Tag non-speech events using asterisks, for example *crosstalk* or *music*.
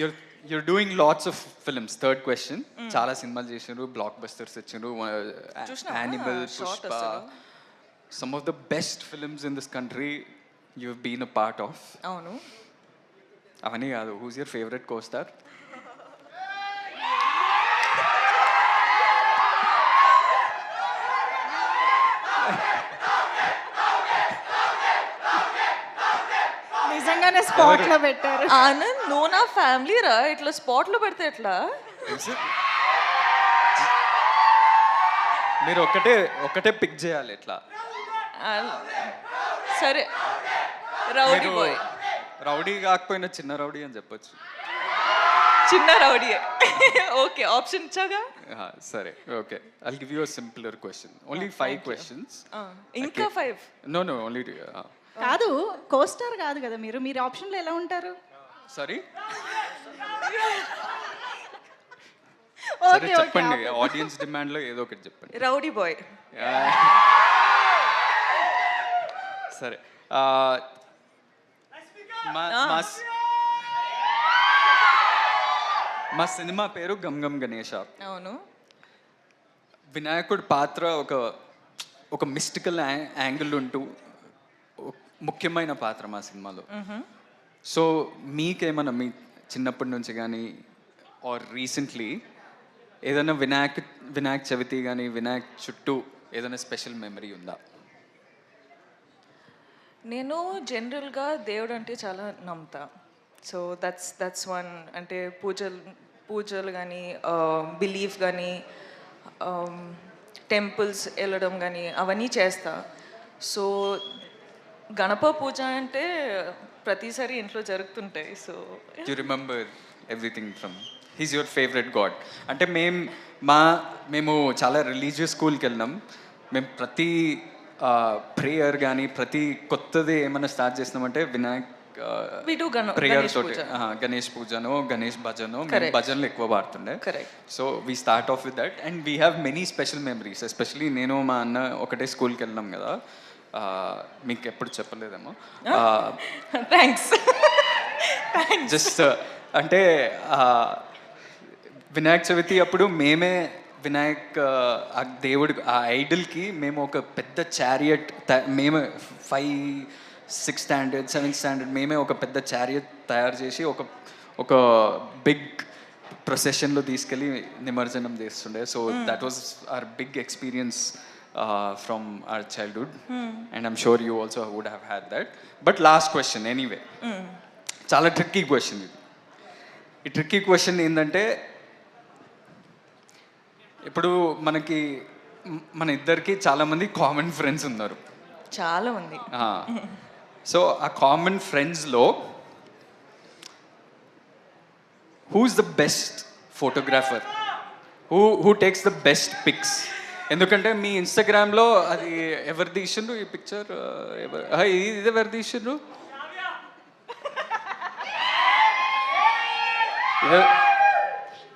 You're you're doing lots of films third question చాలా సినిమాలు చేసినారు బ్లాక్ బస్టర్స్ వచ్చినారు? Animal Pushpa. Some of the best films in this country you been a part of అవును. అవన్నీ కాదు. Who's your favourite co-star నిజంగానే స్పాట్లో పెట్టారు. నువ్వు నా ఫ్యామిలీ రా ఇట్లా స్పాట్లో పెడితే ఎట్లా? మీరు ఒకటే ఒకటే పిక్ చేయాలి ఎట్లా ఆ, సరే. రౌడీ బాయ్ రౌడీ కాకపోయినా చిన్న రౌడీ అని చెప్పొచ్చు. చిన్న రౌడీ ఓకే ఆప్షన్ ఇచ్చాగా సరే okay I'll give you simpler question only five questions ఇంకా ఫైవ్ నో నో ఓన్లీ కాదు కోస్టార్ కాదు కదా మీరు. మీరు ఆప్షన్లో ఎలా ఉంటారు? సారీ సరే చెప్పండి. ఆడియన్స్ డిమాండ్లో ఏదో ఒకటి చెప్పండి. Rowdy boy. సరే. మా సినిమా పేరు గమ్ గమ్ గణేష. అవును. వినాయకుడి పాత్ర ఒక ఒక మిస్టికల్ యాంగిల్ ఉంటూ ముఖ్యమైన పాత్ర మా సినిమాలో. సో మీకేమన్నా మీ చిన్నప్పటి నుంచి కానీ ఆర్ రీసెంట్లీ ఏదైనా వినాయక్ వినాయక్ చవితి కానీ వినాయక్ చుట్టూ ఏదైనా స్పెషల్ మెమరీ ఉందా? నేను జనరల్గా దేవుడు అంటే చాలా నమ్ముతా. సో దట్స్ దట్స్ వన్ అంటే పూజలు పూజలు కానీ బిలీఫ్ కానీ టెంపుల్స్ వెళ్ళడం కానీ అవన్నీ చేస్తా. సో గణప పూజ అంటే ప్రతిసారి ఇంట్లో జరుగుతుంటాయి so. You remember everything from his your favourite god అంటే మేం మా మేము చాలా రిలీజియస్ స్కూల్కి వెళ్ళినాం. మేము ప్రతి ప్రేయర్ కానీ ప్రతి కొత్తది ఏమైనా స్టార్ట్ చేసినామంటే వినాయక్ ప్రేయర్ గణేష్ తోటి గణేష్ పూజను గణేష్ భజను. భజనలు ఎక్కువ పాడుతుండే. So we start off with that and we have many special memories especially నేను మా అన్న ఒకటే స్కూల్కి వెళ్ళినాం కదా. మీకు ఎప్పుడు చెప్పలేదేమో. థ్యాంక్స్ జస్ట్ *laughs* అంటే వినాయక చవితి అప్పుడు మేమే వినాయక్ ఆ, దేవుడు ఆ ఐడల్కి మేము ఒక పెద్ద చారియట్ మేమే five six standard seventh standard మేమే ఒక పెద్ద చారియట్ తయారు చేసి ఒక ఒక బిగ్ ప్రొసెషన్లో తీసుకెళ్ళి నిమజ్జనం చేస్తుండే. So that was our big experience from our childhood and I'm sure you also would have had that but last question anyway చాలా ట్రిక్కీ క్వశ్చన్ ఇది. ఈ ట్రిక్కీ క్వశ్చన్ ఏంటంటే ఇప్పుడు మనకి మన ఇద్దరికి చాలామంది కామన్ ఫ్రెండ్స్ ఉన్నారు. చాలా ఉంది సో ఆ కామన్ ఫ్రెండ్స్లో who's the best photographer who who takes the best pics ఎందుకంటే మీ ఇన్స్టాగ్రామ్లో అది ఎవరు తీసిండ్రు ఈ పిక్చర్ ఎవరు ఇది ఎవరు తీసిండ్రు ఇది-